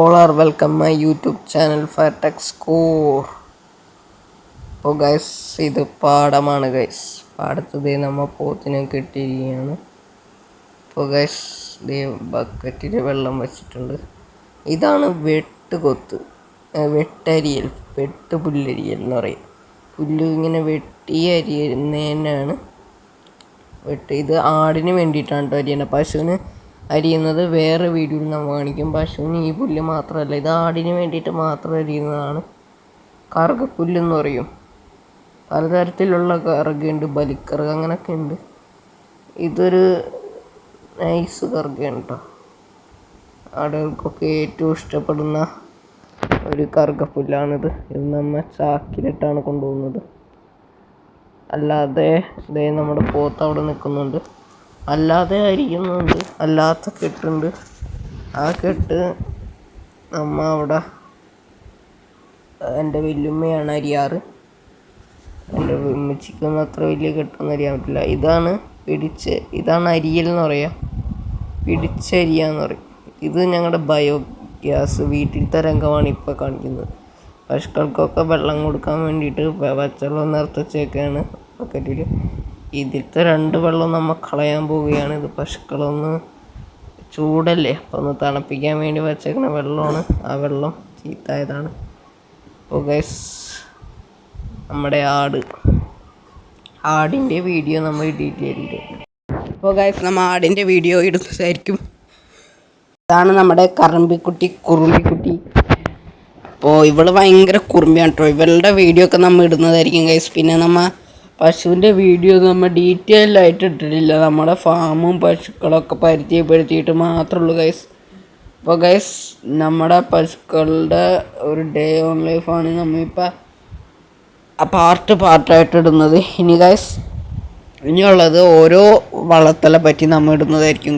R welcome my YouTube channel fire tech score അപ്പോൾ guys ഇത് പാടമാണ് ഗൈസ് പാടത്ത് നമ്മൾ നമ്മ പോത്തിനെ കെട്ടിയിരിക്കുകയാണ്. അപ്പോൾ ഗൈസ് ദേ ബക്കറ്റിൽ വെള്ളം വെച്ചിട്ടുണ്ട്. ഇതാണ് വെട്ടുകൊത്ത്. കൊത്ത് വെട്ടരിയൽ വെട്ട് പുല്ലരിയൽ എന്ന് പറയും. പുല്ല് ഇങ്ങനെ വെട്ടി അരിയുന്നതിനാണ് വെട്ട് ഇത് ആടിന് വേണ്ടിയിട്ടാണ് കേട്ടോ അരിയണ പശുവിന് അരിയുന്നത് വേറെ വീഡിയോയിൽ നമ്മൾ കാണിക്കും. പശുവിന് ഈ പുല്ല് മാത്രമല്ല ഇത് ആടിന് വേണ്ടിയിട്ട് മാത്രം അരിയുന്നതാണ്. കറുകപ്പുല്ലെന്ന് പറയും. പലതരത്തിലുള്ള കറുകയുണ്ട് ബലിക്കറുക അങ്ങനെയൊക്കെ ഉണ്ട്. ഇതൊരു നൈസ് കറുകയാണ് കേട്ടോ ആടുകൾക്കൊക്കെ ഏറ്റവും ഇഷ്ടപ്പെടുന്ന ഒരു കറുകപ്പുല്ലാണിത്. ഇത് നമ്മൾ ചാക്കിലിട്ടാണ് കൊണ്ടുപോകുന്നത്. അല്ലാതെ ഇതേ നമ്മുടെ പോത്ത് അവിടെ നിൽക്കുന്നുണ്ട്. അല്ലാതെ അരിയുന്നുണ്ട് അല്ലാത്ത കെട്ടുണ്ട്. ആ കെട്ട് നമ്മ അവിടെ എന്റെ വല്യമ്മയാണ് അരിയാറ്. എന്റെ ഉമ്മച്ചിക്കൊന്നും അത്ര വലിയ കെട്ടൊന്നും അറിയാൻ പറ്റില്ല ഇതാണ് പിടിച്ച് ഇതാണ് അരിയൽ എന്ന് പറയുക പിടിച്ചരിയാന്ന് പറയും. ഇത് ഞങ്ങളുടെ ബയോ ഗ്യാസ് വീട്ടിലത്തെ രംഗമാണ് ഇപ്പോൾ കാണിക്കുന്നത്. പശുക്കൾക്കൊക്കെ വെള്ളം കൊടുക്കാൻ വേണ്ടിയിട്ട് പച്ചവെള്ളം നിറച്ചൊക്കെയാണ് ബക്കറ്റിൽ ഇതിലത്തെ രണ്ട് വെള്ളം നമ്മൾ കളയാൻ പോവുകയാണ്. ഇത് പശുക്കളൊന്ന് ചൂടല്ലേ? അപ്പോൾ ഒന്ന് തണുപ്പിക്കാൻ വേണ്ടി വച്ചേക്കുന്ന വെള്ളമാണ്. ആ വെള്ളം ചീത്തായതാണ്. അപ്പോൾ ഗൈസ് നമ്മുടെ ആട്. ആടിന്റെ വീഡിയോ നമ്മൾ ഇട്ടിട്ടുണ്ട് അപ്പോൾ ഗൈസ് നമ്മൾ ആടിന്റെ വീഡിയോ ഇടുന്നതായിരിക്കും. ഇതാണ് നമ്മുടെ കറമ്പിക്കുട്ടി കുറുമ്പിക്കുട്ടി. അപ്പോൾ ഇവൾ ഭയങ്കര കുറുമ്പിയാണ് കേട്ടോ ഇവളുടെ വീഡിയോ ഒക്കെ നമ്മൾ ഇടുന്നതായിരിക്കും ഗൈസ് പിന്നെ നമ്മ പശുവിന്റെ വീഡിയോ നമ്മൾ ഡീറ്റെയിൽ ആയിട്ട് ഇട്ടിട്ടില്ല. നമ്മുടെ ഫാമും പശുക്കളൊക്കെ പരിചയപ്പെടുത്തിയിട്ട് മാത്രമേ ഉള്ളൂ ഗൈസ് അപ്പോൾ ഗൈസ് നമ്മുടെ പശുക്കളുടെ ഒരു ഡേ ഓൺ ലൈഫാണ് നമ്മളിപ്പോൾ പാർട്ട് പാർട്ടായിട്ട് ഇടുന്നത്. ഇനി ഗൈസ് ഇനിയുള്ളത് ഓരോ വളർത്തലെ പറ്റി നമ്മൾ ഇടുന്നതായിരിക്കും.